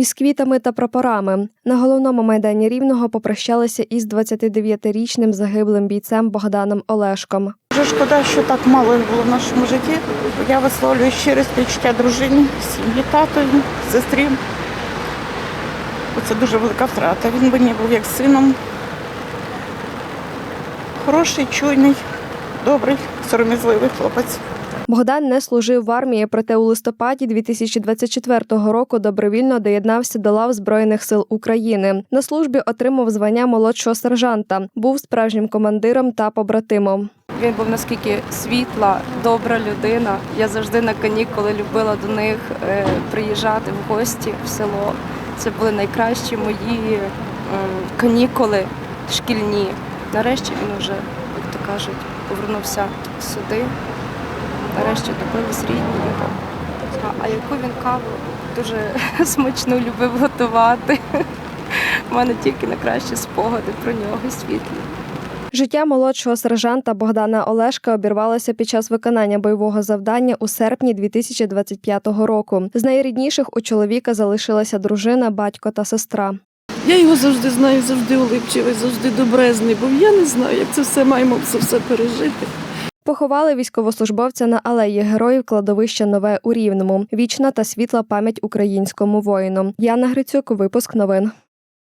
із квітами та прапорами. На головному майдані Рівного попрощалися із 29-річним загиблим бійцем Богданом Олешком. Дуже шкода, що так мало було в нашому житті. Я висловлюю щире співчуття дружині, сім'ї, татові, сестрі. Це дуже велика втрата. Він мені був як сином. Хороший, чуйний, добрий, сором'язливий хлопець. Богдан не служив в армії, проте у листопаді 2024 року добровільно доєднався до лав Збройних сил України. На службі отримав звання молодшого сержанта, був справжнім командиром та побратимом. Він був наскільки світла, добра людина. Я завжди на канікули любила до них е, приїжджати в гості в село. Це були найкращі мої е, канікули шкільні. Нарешті він вже, як то кажуть, повернувся сюди. Нарешті добились рідні його. А, а яку він каву дуже смачно любив готувати. У мене тільки найкращі спогади про нього світлі. Життя молодшого сержанта Богдана Олешка обірвалося під час виконання бойового завдання у серпні 2025 року. З найрідніших у чоловіка залишилася дружина, батько та сестра. Я його завжди знаю, завжди улипчивий, завжди добрезний, бо я не знаю, як це все маємо це все пережити. Поховали військовослужбовця на алеї героїв кладовища Нове у Рівному. Вічна та світла пам'ять українському воїну. Яна Грицюк, випуск новин.